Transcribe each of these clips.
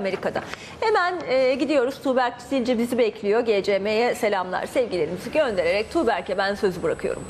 Amerika'da. Hemen e, gidiyoruz. Tuğberk Silci bizi bekliyor. GCM'ye selamlar, sevgilerimizi göndererek Tuğberk'e ben sözü bırakıyorum.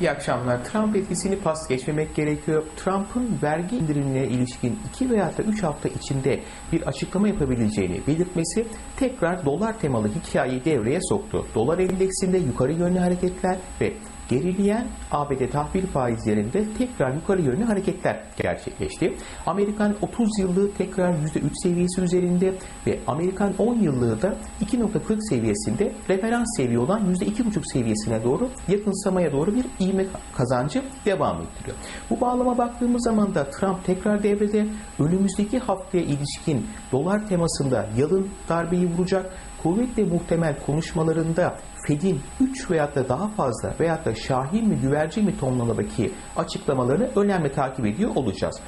İyi akşamlar. Trump etkisini pas geçmemek gerekiyor. Trump'ın vergi indirimine ilişkin 2 veya da 3 hafta içinde bir açıklama yapabileceğini belirtmesi tekrar dolar temalı hikayeyi devreye soktu. Dolar endeksinde yukarı yönlü hareketler ve gerileyen ABD tahvil faizlerinde tekrar yukarı yönlü hareketler gerçekleşti. Amerikan 30 yıllığı tekrar %3 seviyesi üzerinde ve Amerikan 10 yıllığı da 2.40 seviyesinde referans seviye olan %2.5 seviyesine doğru yakınsamaya doğru bir ivme kazancı devam ettiriyor. Bu bağlama baktığımız zaman da Trump tekrar devrede önümüzdeki haftaya ilişkin dolar temasında yalın darbeyi vuracak. Kuvvetle muhtemel konuşmalarında Fed'in 3 veya da daha fazla veya da şahin mi güvercin mi tonlamadaki açıklamalarını önemli takip ediyor olacağız.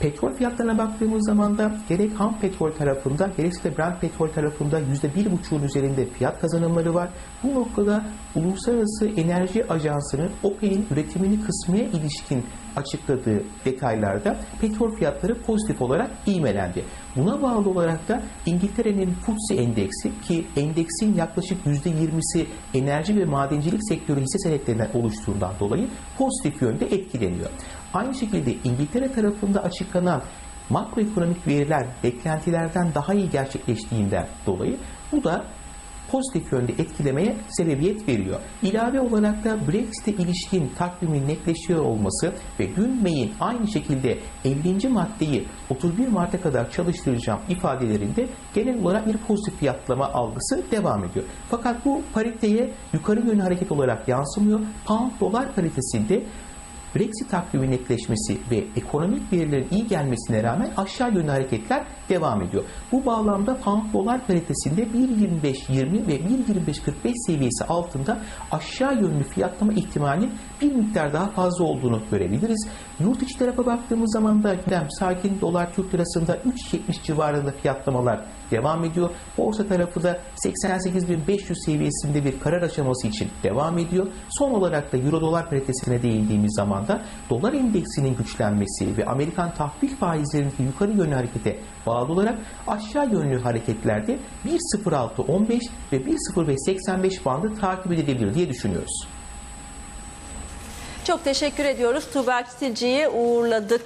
Petrol fiyatlarına baktığımız zaman da gerek ham petrol tarafında gerekse de Brent petrol tarafında %1,5'un üzerinde fiyat kazanımları var. Bu noktada Uluslararası Enerji Ajansı'nın OPEC'in üretimini kısmaya ilişkin açıkladığı detaylarda petrol fiyatları pozitif olarak ivmelendi. Buna bağlı olarak da İngiltere'nin FTSE endeksi ki endeksin yaklaşık %20'si enerji ve madencilik sektörü hisse senetlerinden oluştuğundan dolayı pozitif yönde etkileniyor. Aynı şekilde İngiltere tarafında açıklanan makroekonomik veriler beklentilerden daha iyi gerçekleştiğinden dolayı bu da pozitif yönde etkilemeye sebebiyet veriyor. İlave olarak da Brexit'e ilişkin takvimin netleşiyor olması ve dün May'in aynı şekilde 50. maddeyi 31 Mart'a kadar çalıştıracağım ifadelerinde genel olarak bir pozitif fiyatlama algısı devam ediyor. Fakat bu pariteye yukarı yönlü hareket olarak yansımıyor. Pound dolar paritesinde Brexit takvimi netleşmesi ve ekonomik verilerin iyi gelmesine rağmen aşağı yönlü hareketler devam ediyor. Bu bağlamda pound dolar paritesinde 1.25.20 ve 1.25.45 seviyesi altında aşağı yönlü fiyatlama ihtimalinin bir miktar daha fazla olduğunu görebiliriz. Yurt içi tarafa baktığımız zaman da gündem sakin dolar Türk lirasında 3.70 civarında fiyatlamalar devam ediyor. Borsa tarafı da 88.500 seviyesinde bir karar aşaması için devam ediyor. Son olarak da Euro dolar paritesine değindiğimiz zaman da dolar endeksinin güçlenmesi ve Amerikan tahvil faizlerindeki yukarı yönlü harekete bağlı olarak aşağı yönlü hareketlerde 1.06.15 ve 1.05.85 bandı takip edilebilir diye düşünüyoruz. Çok teşekkür ediyoruz. Tuğberk Silci'yi uğurladık.